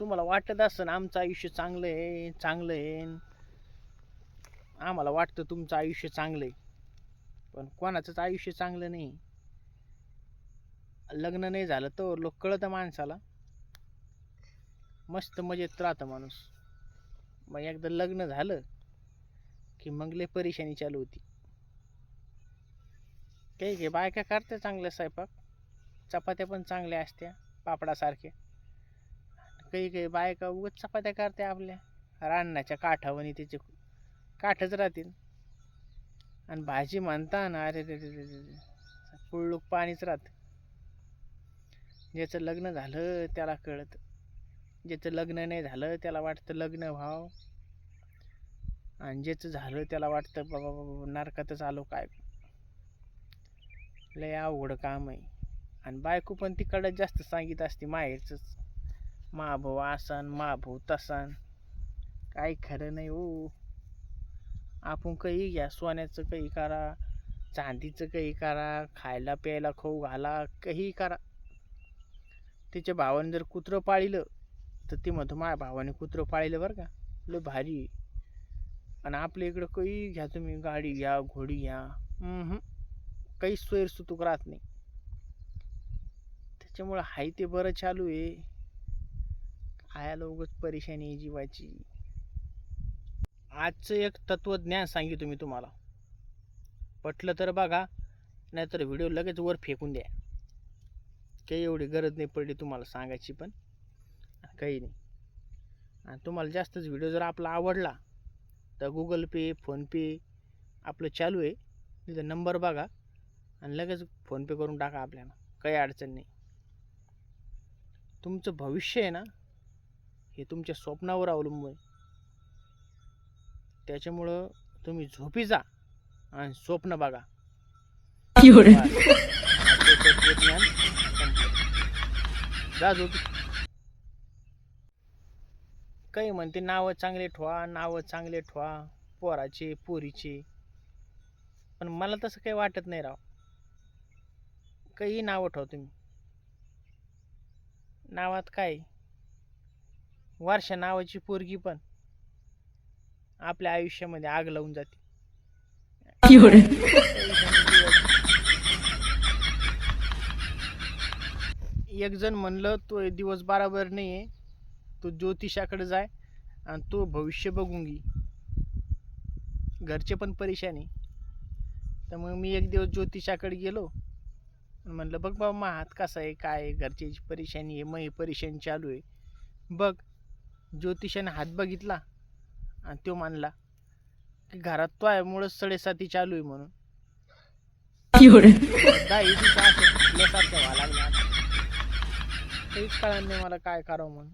तुम्हाला वाटत असं आमचं आयुष्य चांगलं आहे चांगलं आहे. आम्हाला वाटतं तुमचं आयुष्य चांगलं आहे. पण कोणाचंच आयुष्य चांगलं नाही. लग्न नाही झालं तर लोक कळतं माणसाला. मस्त मजेत राहतं माणूस. मग एकदा लग्न झालं की मग लय परेशानी चालू होती. काही काही बायका करते चांगल्या स्वयंपाक. चपात्या पण चांगल्या असत्या पापडासारख्या. काही काही बायका उगत चपात्या करते आपल्या. रान्नाच्या काठावणी त्याचे काठच राहतील. आणि भाजी म्हणता ना अरे रे रे पुळूक पाणीच राहत. ज्याचं लग्न झालं त्याला कळत. ज्याचं लग्न नाही झालं त्याला वाटतं लग्न व्हाव. आणि ज्याचं झालं त्याला वाटतं बाबा बाबा नरकातच आलो काय? लय अवघड काम आहे. आणि बायको पण तिकडं जास्त सांगित असते माहेरचंच. मा आसन महाभाऊ मा तसन. काही खरं नाही हो. आपण काही घ्या सोन्याचं काही करा चांदीचं काही करा खायला प्यायला खाऊ घाला काही करा. तिच्या भावाने जर कुत्रं पाळलं तर ते म्हणतो माझ्या भावाने कुत्रं पाळलं बरं का? लय भारी आहे. आणि आपल्या इकडं काही घ्या तुम्ही गाडी घ्या घोडी घ्या. काही सोयर सुतूक राहत नाही. त्याच्यामुळं हाय ते बरं चालू आहे. खायला उगच परेशानी आहे जीवाची. आजचं एक तत्वज्ञान सांगितलं मी तुम्हाला. पटलं तर बघा नाहीतर व्हिडिओ लगेच वर फेकून द्या. काही एवढी गरज नाही पडली तुम्हाला सांगायची पण. काही नाही. आणि तुम्हाला जास्तच व्हिडिओ जर आपला आवडला तर गुगल पे फोनपे आपलं चालू आहे. तिथं नंबर बघा आणि लगेच फोनपे करून टाका आपल्याला. काही अडचण नाही. तुमचं भविष्य आहे ना हे तुमच्या स्वप्नावर अवलंबून आहे. त्याच्यामुळं तुम्ही झोपी जा आणि स्वप्न बघा. जा झोपी. काही म्हणते नावं चांगले ठेवा नावं चांगले ठेवा पोराचे पोरीचे. पण मला तसं काही वाटत नाही राव. काही नावं ठेवा तुम्ही. नावात काय? वर्षा नावाची पोरगी पण आपल्या आयुष्यामध्ये आग लावून जाते. एक जण म्हणलं तो दिवस बराबर नाही आहे तो ज्योतिषाकडे जाय आणि तो भविष्य बघून घे. घरचे पण परेशानी तर मग मी एक दिवस ज्योतिषाकडे गेलो. आणि म्हणलं बघ बाबा मा हात कसा आहे काय आहे? घरची परेशानी आहे मग हे परेशानी चालू आहे. बघ ज्योतिषाने हात बघितला आणि तो मानला की घरात तो आहे मुळं सडेसाती चालू आहे म्हणून. 有人，दहा दिवसा असं फुटल्यासारखं व्हायला लागलं. काहीच कळलं नाही मला काय करावं म्हणून.